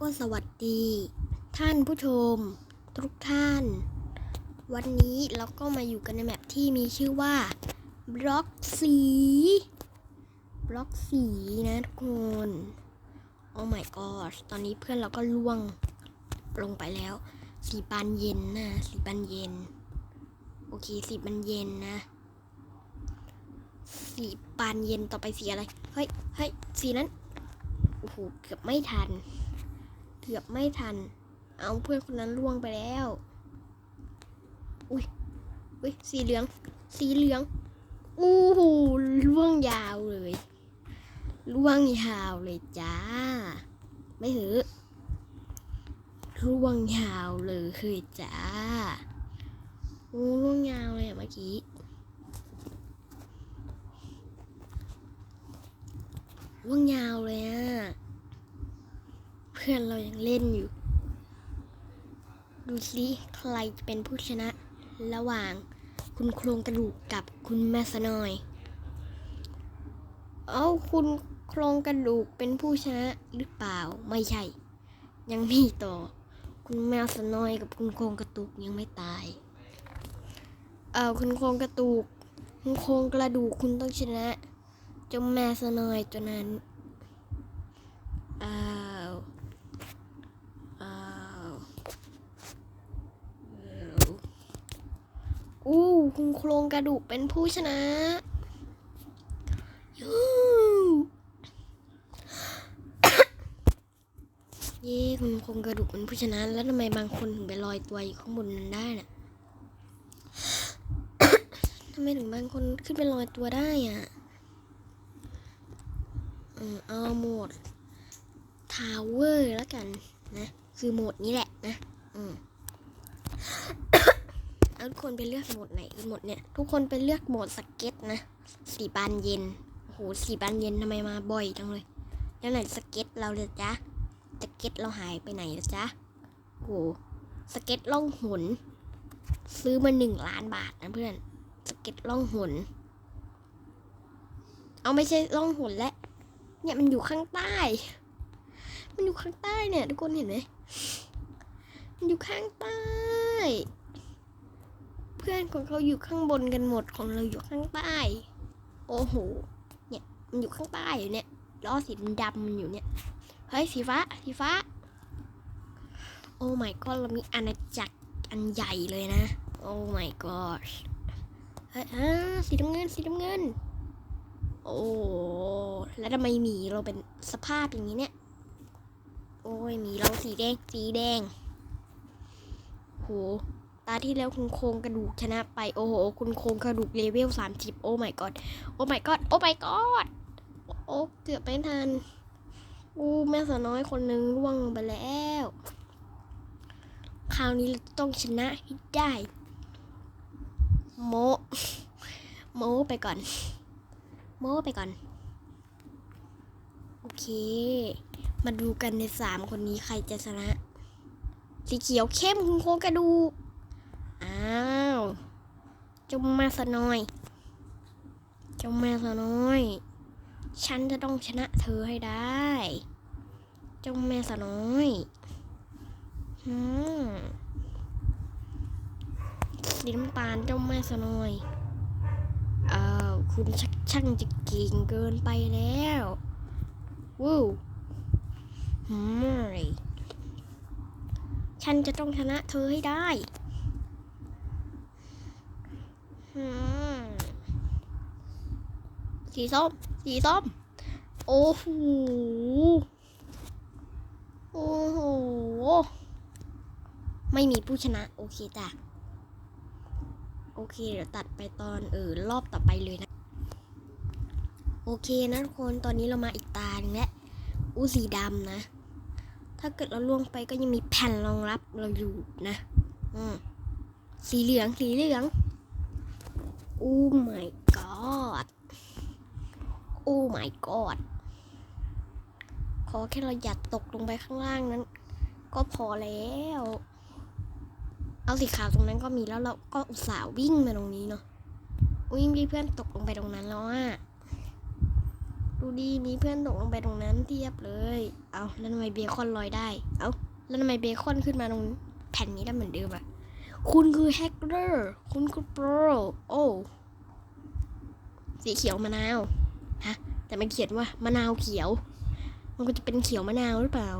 ก็สวัสดี ท่านผู้ชม ทุกท่าน วันนี้เราก็มาอยู่กันในแมปที่มีชื่อว่าบล็อกสีบล็อกสีนะทุกคนโอ้ my god ตอนนี้เพื่อนเราก็ล่วงลงไปแล้ว สีปานเย็นนะสีปานเย็น โอเคสีปานเย็นนะสีปานเย็นต่อไปสีอะไร เฮ้ย เฮ้ย สีนั้น โอ้โห เกือบไม่ทัน เกือบไม่ทัน เอาเพื่อนคนนั้นล่วงไปแล้ว อุ้ยอุ้ยสีเหลือง สีเหลือง อู้หูล่วงยาวเลยล่วงยาวเลยจ้า ไม่ถือล่วงยาวเลยคือจ้าโอ้ล่วงยาวเลยเมื่อกี้ล่วงยาวเลยอะ พื่อนเรายังเล่นอยู่ ดูสิใครจะเป็นผู้ชนะ ระหว่างคุณโครงกระดูกกับคุณแม่สนอย เอาคุณโครงกระดูกเป็นผู้ชนะหรือเปล่าไม่ใช่ ยังมีต่อ คุณแมวสนอยกับคุณโครงกระดูกยังไม่ตาย เอาคุณโครงกระดูกคุณโครงกระดูกคุณต้องชนะเจ้าแม่สนอยตัวนั้นอ้าว อ้าวอู้ คุณโครงกระดูกเป็นผู้ชนะยูเย้คุณโครงกระดูกเป็นผู้ชนะ แล้วทำไมบางคนถึงไปลอยตัวอยู่ข้างบนนั้นได้น่ะทำไมถึงบางคนขึ้นไปลอยตัวได้อะอืมเอาโหมดทาวเวอร์แล้วกันนะ คือโหมดนี้แหละนะ อืม ทุกคนไปเลือกโหมดไหนโหมดเนี่ย ทุกคนไปเลือกโหมดสเก็ตนะสีบานเย็นโอ้โหสีบานเย็นทำไมมาบ่อยจังเลยแล้วไหนสเก็ตเราเลยจ๊ะสเก็ตเราหายไปไหนแล้วจ๊ะโอ้โหสเก็ตล่องหนซื้อมาหนึ่งล้านบาทนะเพื่อน สเก็ตล่องหนเอาไม่ใช่ล่องหนและ เนี่ยมันอยู่ข้างใต้ มันอยู่ข้างใต้เนี่ย ทุกคนเห็นไหมมันอยู่ข้างใต้ พื่อนของเขาอยู่ข้างบนกันหมดของเราอยู่ข้างใต้ โอ้โห เนี่ยมันอยู่ข้างใต้อยู่เนี่ยล้อสีดำมันอยู่เนี่ย เฮ้ยสีฟ้าสีฟ้า โอ้ my god เรามีอาณาจักรอันใหญ่เลยนะ โอ้ my god เฮ้ยอ่าสีน้ำเงินสีน้ำเงิน โอ้ แล้วทำไมหมีเราเป็นสภาพอย่างนี้เนี่ย โอ้ยหมีเราสีแดงสีแดง โห ตาที่แล้วคุณโครงกระดูกชนะไปโอ้โห คุณโครงกระดูกเลเวลสามสิบโอ้ my god โอ้ my god โอ้ my god โอ้เกือบไม่ทันอู้แม่สาวน้อยคนนึงร่วงลงไปแล้ว คราวนี้ต้องชนะให้ได้ โมโมไปก่อน โมไปก่อน โอเค มาดูกันในสามคนนี้ใครจะชนะ สีเขียวเข้มคุณโครงกระดูก จ้าแม่สนอยจ้าแม่สนอย ฉันจะต้องชนะเธอให้ได้จ้าแม่สน้อยอืมสีน้ำตาลเจ้าแม่สน้อยเอ้าวคุณชักช่างจะเก่งเกินไปแล้ววู้ไม่ฉันจะต้องชนะเธอให้ได้อืม สีส้ม สีส้ม โอ้โห โอ้โห ไม่มีผู้ชนะ โอเคจ้ะ โอเค เดี๋ยวตัดไปตอนเออรอบต่อไปเลยนะ โอเคนะทุกคน ตอนนี้เรามาอีกตาหนึงแล้วอู้สีดำนะ ถ้าเกิดเราล่วงไปก็ยังมีแผ่นรองรับเราอยู่นะ อืมสีเหลือง สีเหลือง โอ้ my god โอ้ my god ขอแค่เราอย่าตกลงไปข้างล่างนั้น ก็พอแล้ว เอาสีขาวตรงนั้นก็มีแล้วเราก็อุตส่าห์วิ่งมาตรงนี้เนาะอุ้ยมีเพื่อนตกลงไปตรงนั้นแล้วอะดูดีมีเพื่อนตกลงไปตรงนั้นเทียบเลย เอาแล้วทำไมเบคอนลอยได้ เอาแล้วทำไมเบคอนขึ้นมาตรงแผ่นนี้ได้เหมือนเดิมอะ คุณคือแฮกเกอร์ คุณคือโปร โอ้ สีเขียวมะนาว ฮะ แต่มันเขียนว่ามะนาวเขียว มันก็จะเป็นเขียวมะนาวหรือเปล่า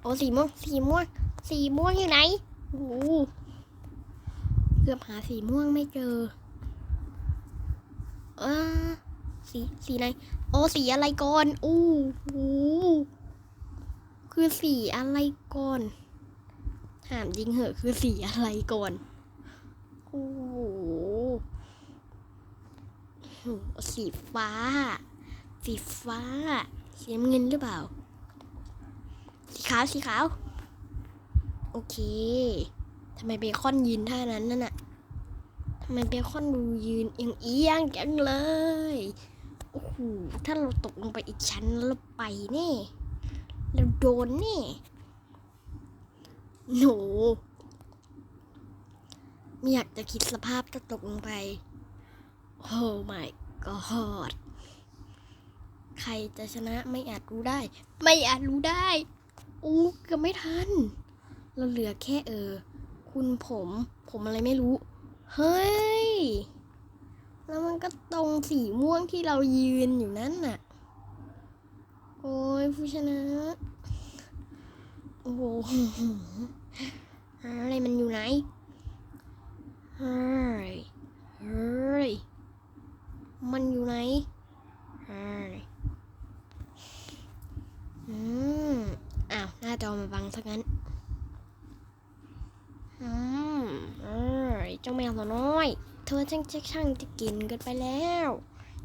โอ้สีม่วง สีม่วง สีม่วงอยู่ไหนโอ้เกือบหาสีม่วงไม่เจอ เออสี สีไหน โอ้สีอะไรก่อน อู้หูคือสีอะไรก่อน ถามจริงเหอะคือสีอะไรก่อนโอ้โหสีฟ้า สีฟ้า สีน้ำเงินหรือเปล่า สีขาว สีขาว โอเค ทำไมเบคอนยืนท่านั้นนั่นน่ะทำไมเบคอนดูยืนเอียงเอียงๆจังเลย โอ้โห ถ้าเราตกลงไปอีกชั้นเราไปแน่เราโดนแน่ หนูไม่อยากจะคิดสภาพจะตกลงไป โอ้ my god ใครจะชนะไม่อาจรู้ได้ ไม่อาจรู้ได้อู้กือบไม่ทัน เราเหลือแค่เออ คุณผม ผมอะไรไม่รู้ เฮ้ย แล้วมันก็ตรงสีม่วงที่เรายืนอยู่นั่นน่ะ โอ้ยผู้ชนะ โอ้โห มันอยู่ไหน เฮ้ย เฮ้ย มันอยู่ไหน เฮ้ย อืม อ้าว หน้าจอมาบังซะงั้น อืม เอ้ย เจ้าแมวตัวน้อย เธอช่างช่างจะกินกันไปแล้ว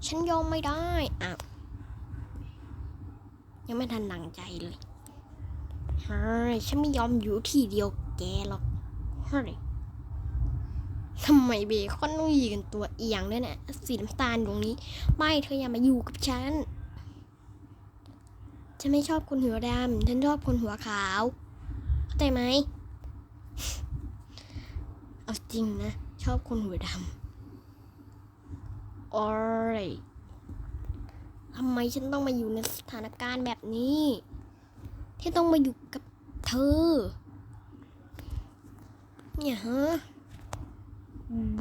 ฉันยอมไม่ได้ อ้าว ยังไม่ทันหนังใจเลยเฮ้ยฉันไม่ยอมอยู่ที่เดียวแกหรอก เฮ้ทำไมเบคอนต้องยืนตัวเอียงด้วยนี่ยสีน้ำตาลตรงนี้ ไม่เธออย่ามาอยู่กับฉัน ฉันไม่ชอบคนหัวดำฉันชอบคนหัวขาว เข้าใจไหม เอาจริงนะ ชอบคนหัวดำโอ้ยทำไมฉันต้องมาอยู่ในสถานการณ์แบบนี้ ที่ต้องมาอยู่กับเธอ เนี่ยฮะ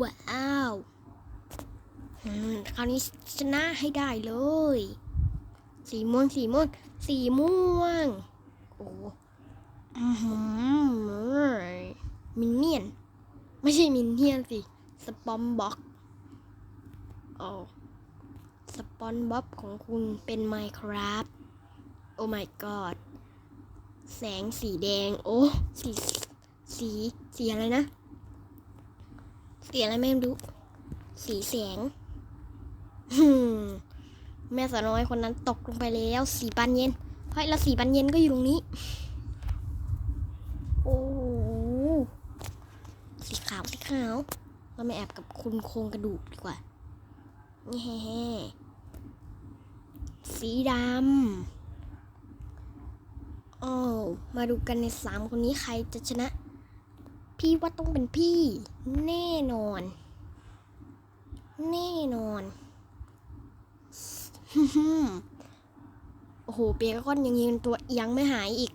ว้าวคราวนี้ชนะให้ได้เลย สีม่วงสีม่วงสีม่วง โอ้อือหือมินเนี่ยน ไม่ใช่มินเนี่ยนสิ สปอมบ็อกโอ้สปอนบ็อบของคุณเป็น Minecraft โอ้ my god แสงสีแดง โอ้ สี สี สีอะไรนะ สีอะไรไม่รู้ สีแสงแม่สาวน้อยคนนั้นตกลงไปแล้ว สีปันเย็นเฮ้ยแล้วสีปันเย็นก็อยู่ตรงนี้ โอ้สีขาวสีขาว เราไม่แอบกับคุณโครงกระดูกดีกว่านี่แฮ่สีดำโอ้มาดูกันในสามคนนี้ใครจะชนะ พี่ว่าต้องเป็นพี่ แน่นอน แน่นอนโอ้โหเบคอนยังยืนตัวเอียงไม่หายอีก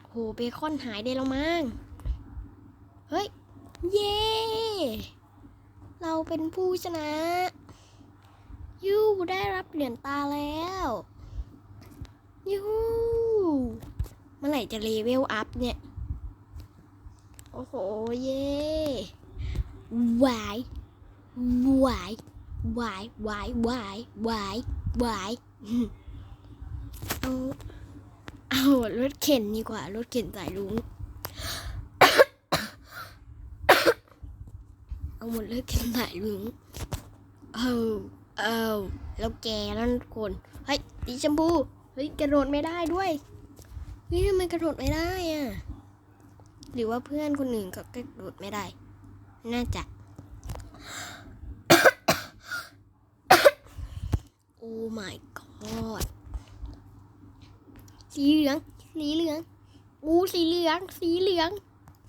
โอ้โหเบคอนหายได้แล้วมั้งเฮ้ย เย้เราเป็นผู้ชนะ ยูได้รับเหรียญตาแล้วยูเมื่อไหร่จะเลเวลอัพเนี่ย โอ้โห เย้วายวายวายวายวายวายวายอืมเอาเอารถเข็นดีกว่ารถเข็นสายลุงเอาหมดเลยเข็นสายลุงเอาเอาแล้วแกนั่นคนเฮ้ยสีชมพูเฮ้ยกระโดดไม่ได้ด้วยเฮ้ยทำไมกระโดดไม่ได้อะ หรือว่าเพื่อนคนอื่นก็กระโดดไม่ได้ น่าจะ โอ้ my god สีเหลือง สีเหลืองอู้สีเหลือง สีเหลือง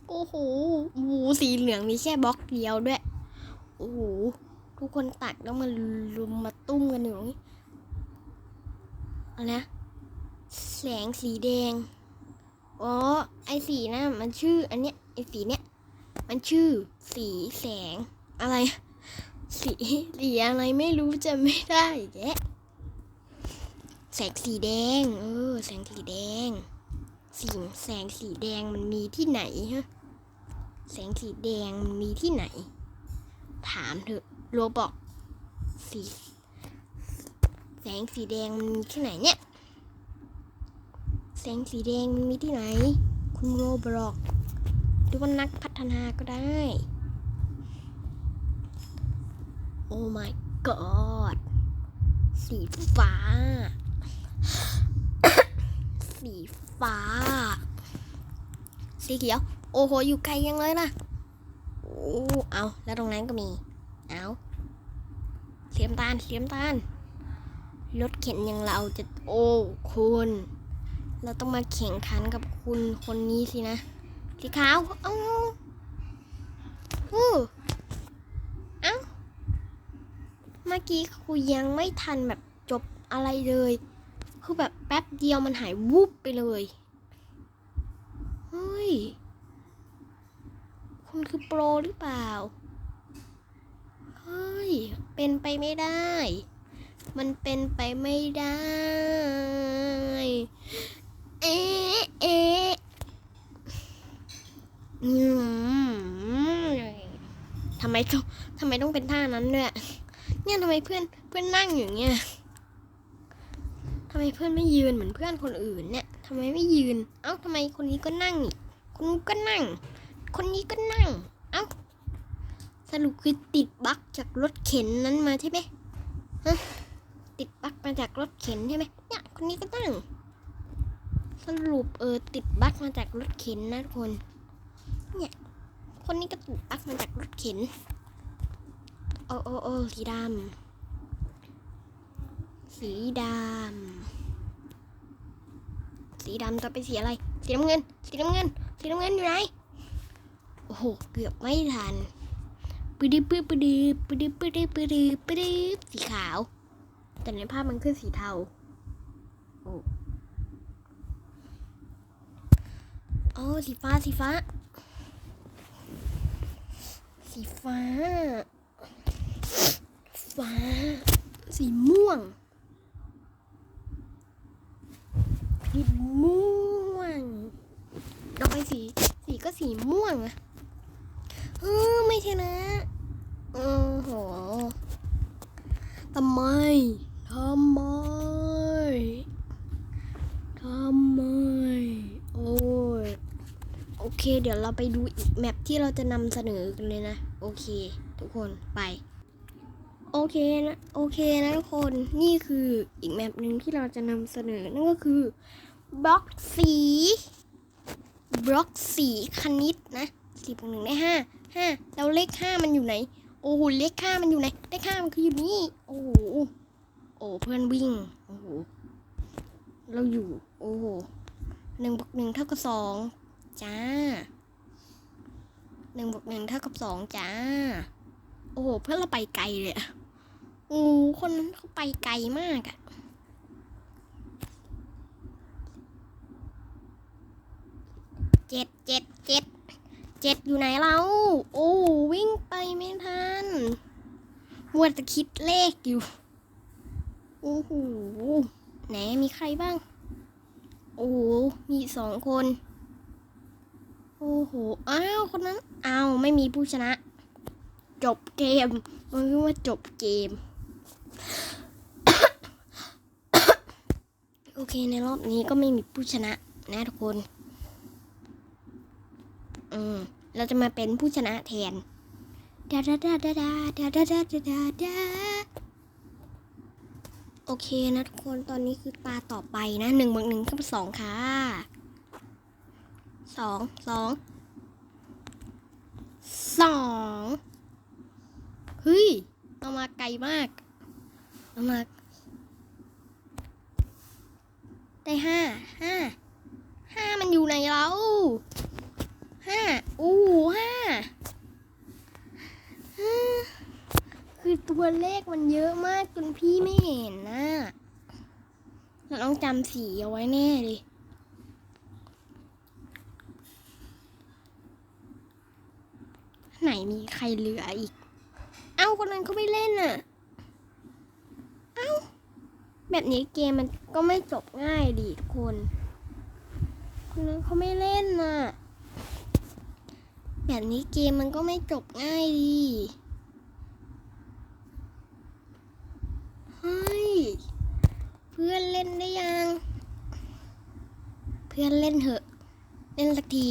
โอ้โหอูสีเหลืองมีแค่บล็อกเดียวด้วย โอ้โหททุกคนตักแล้วมันลุมมาตุ้มกันอยู่ตรงนี้อะไรนะ แสงสีแดง อ๋อ ไอสีนะมันชื่อ อันเนี้ย ไอสีเนี้ย มันชื่อ สีแสง อะไร สีสีอะไรไม่รู้จะไม่ได้แกะแสงสีแดง เออ แสงสีแดง สีแสงสีแดงมันมีที่ไหนฮะ แสงสีแดงมันมีที่ไหน ถามเถอะโรบอกสี แสงสีแดงมันมีที่ไหนเนี่ย แสงสีแดงมันมีที่ไหน คุณโรบล็อกหรือว่านักพัฒนาก็ได้ โอ้ my god สีฟ้า สีฟ้า สีเขียว โอ้โห อยู่ไกลยังเลยนะโอ้เอาแล้วตรงนั้นก็มี เอาเสียมตาลเสียมตาลรถเข็นอย่างเราจะ โอ้คุณ เราต้องมาแข่งขันกับคุณคนนี้สินะ สีขาวเอ้าฮู้เอ้าเมื่อกี้คุยยังไม่ทันแบบจบอะไรเลย คือแบบแป๊บเดียวมันหายวูบไปเลยเฮ้ย คุณคือโปรหรือเปล่า เฮ้ย เป็นไปไม่ได้ มันเป็นไปไม่ได้ เอ๊ะเอ๊ะอืมทำไมต้องทำไมต้องเป็นท่านั้นด้วยเนี่ยทำไมเพื่อนเพื่อนนั่งอยู่เงี้ยทำไมเพื่อนไม่ยืนเหมือนเพื่อนคนอื่นเนี่ยทำไมไม่ยืน เอ้าทำไมคนนี้ก็นั่งอีกคนนู้นก็นั่ง คนนี้ก็นั่ง เอ้าสรุปคือติดบั๊กจากรถเข็นนั้นมาใช่ไหมฮะติดบั๊กมาจากรถเข็นใช่ไหมเนี่ยคนนี้ก็นั่ง สรุปเออติดบั๊กมาจากรถเข็นนะทุกคน เนี่ยคนนี้ก็ติดบั๊กมาจากรถเข็นโอ้โอ้โอ้สีดำสีดำสีดำจะเป็นสีอะไรสีน้ำเงิน สีน้ำเงิน สีน้ำเงินอยู่ไหนโอ้โหเกือบไม่ทันปืดปื้อปืดปืดปืดปืดปืดสีขาว แต่ในภาพมันคือสีเทาโอ้ โอ้สีฟ้าสีฟ้า สีฟ้า ฟ้า สีม่วงสีม่วงต่อไปสี สีก็สีม่วงอะเออไม่ใช่นะโอ้โหทำไมทำไม ทำไม โอ้ย โอ เค เดี๋ยวเราไปดูอีกแมปที่เราจะนำเสนอกันเลยนะ โอเค ทุกคนไป โอเคนะโอเคนะทุกคนนี่คืออีกแมปหนึ่งที่เราจะนำเสนอนั่นก็คือบล็อกสีบล็อกสีคณิตนะสี่บวกหนึ่งได้ห้าห้าแล้วเลขห้ามันอยู่ไหน โอ้โหเลขห้ามันอยู่ไหนเลขห้ามันคืออยู่นี่โอ้โหโอ้เพื่อนวิ่งโอ้โหเราอยู่โอ้โหหนึ่งบวกหนึ่งเท่ากับสอง จ้าหนึ่งบวกหนึ่งเท่ากับสองจ้า โอ้โห เพื่อนเราไปไกลเลยอะโอ้คนนั้นเขาไปไกลมากอะเจ็ดเจ็ดเจ็ดเจ็ดอยู่ไหนเรา โอ้วิ่งไปไม่ทันมัวแต่คิดเลขอยู่ โอ้โห ไหนมีใครบ้าง โอ้มีสองคน โอ้โห อ้าว คนนั้น อ้าว ไม่มีผู้ชนะ จบเกม มันเรียกว่าจบเกม โอเค ในรอบนี้ก็ไม่มีผู้ชนะนะทุกคน อืม เราจะมาเป็นผู้ชนะแทนดาดาดาดาดาดาดาดาดาดาดาโอเคนะทุกคน ตอนนี้คือตาต่อไปนะหนึ่งบวกหนึ่งก็เป็นสองค่ะ สองสองสองเฮ้ยเรามาไกลมากเรามาได้ห้าห้าห้ามันอยู่ไหนเราห้าอู้ห้าห้าคือตัวเลขมันเยอะมากจนพี่ไม่เห็นนะเราต้องจำสีเอาไว้แน่เลย ไหนมีใครเหลืออีก เอ้าคนนั้นเขาไม่เล่นน่ะ เอ้า แบบนี้เกมมันก็ไม่จบง่ายดิคน คนนั้นเขาไม่เล่นน่ะ แบบนี้เกมมันก็ไม่จบง่ายดีเฮ้ย เพื่อนเล่นได้ยัง เพื่อนเล่นเถอะ เล่นสักที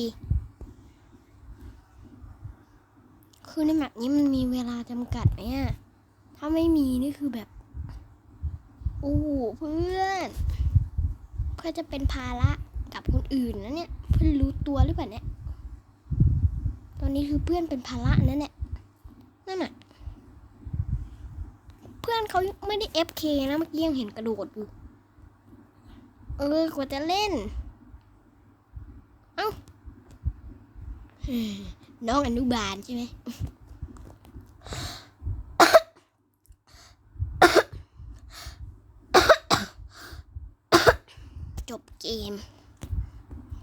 คือในแมปนี้มันมีเวลาจำกัดไหมอะถ้าไม่มีนี่คือแบบโอ้เพื่อน เพื่อจะเป็นภาระกับคนอื่นนะเนี่ย เพื่อนรู้ตัวหรือเปล่าเนี่ย ตอนนี้คือเพื่อนเป็นภาระนั่นแหละนั่นน่ะเพื่อนเขาไม่ได้ FK นะเมื่อกี้ยังเห็นกระโดดอยู่ เออกว่าจะเล่น เอ้า น้องอนุบาลใช่ไหมจบเกม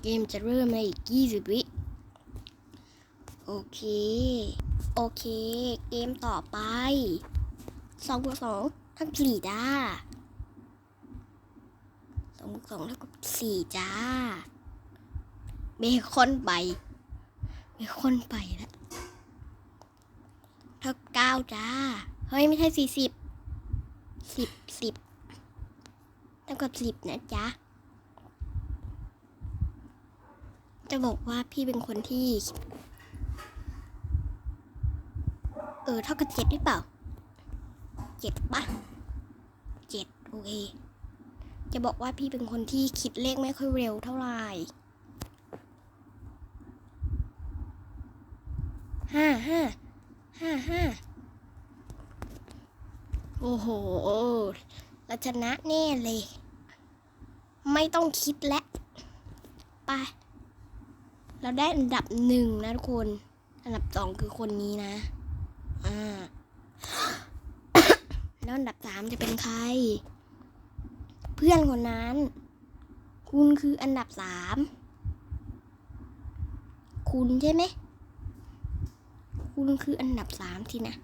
เกมจะเริ่มในอีก20วิ โอเค โอเค เกมต่อไปสองบวกสองเท่ากับสี่จ้าสองบวกสองเท่ากับสี่จ้า เบคอนไป เบคนไปแล้วเท่ากับเก้าจ้า เฮ้ย ไม่ใช่สี่สิบสิบสิบเท่ากับสิบนะจ๊ะ จะบอกว่าพี่เป็นคนที่ เออ เท่ากับเจ็ดหรือเปล่าเจ็ดปะเจ็ดโอเคจะบอกว่าพี่เป็นคนที่คิดเลขไม่ค่อยเร็วเท่าไหร่ ห้าห้าห้าห้าโอ้โหเราชนะแน่เลย ไม่ต้องคิดแล้วไป เราได้อันดับหนึ่งนะทุกคน อันดับสองคือคนนี้นะ อ่า แล้วอันดับสามจะเป็นใคร เพื่อนคนนั้น คุณคืออันดับสาม คุณใช่ไหม คุณคืออันดับสามทีนะ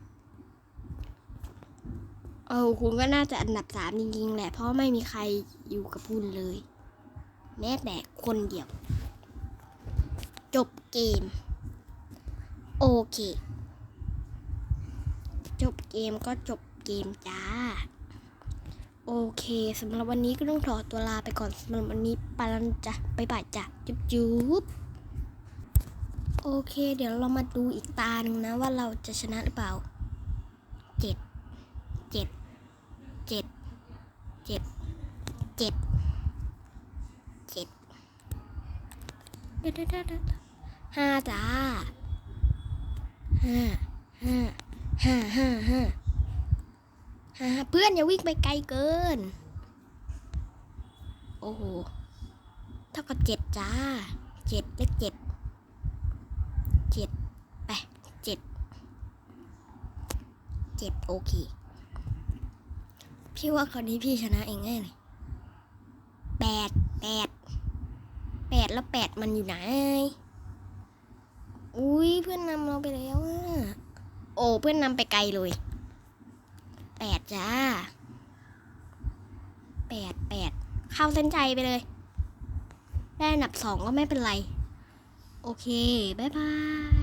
เออคุณก็น่าจะอันดับสามจริงๆแหละ เพราะไม่มีใครอยู่กับคุณเลย แม้แต่คนเดียว จบเกม โอเค จบเกมก็จบเกมจ้า โอเคสำหรับวันนี้ก็ต้องขอตัวลาไปก่อนสำหรับวันนี้ไปแล้วนจ้ะบ๊ายบายจ้ะจุ๊บจุ๊บ โอเค เดี๋ยวเรามาดูอีกตาหนึ่งนะ ว่าเราจะชนะหรือเปล่าเจ็ดเจ็ดเจ็ดเจ็ดเจ็ดเจ็ดเดดเดดห้าจ้าห้าห้าห้าห้าห้าห้าเพื่อนอย่าวิ่งไปไกลเกิน โอ้โห เท่ากับเจ็ดจ้าเจ็ดเลขเจ็ด เจ็ดไปเจ็ด เจ็ดโอเค พี่ว่าคราวนี้พี่ชนะเองแน่เลยแปดแปดแปดแล้วแปดมันอยู่ไหน อุ้ยเพื่อนนำเราไปแล้วอะโอ้เพื่อนนำไปไกลเลยแปดจ้าแปดแปดเข้าเส้นใจไปเลย ได้อันดับสองก็ไม่เป็นไร โอเค บ๊ายบาย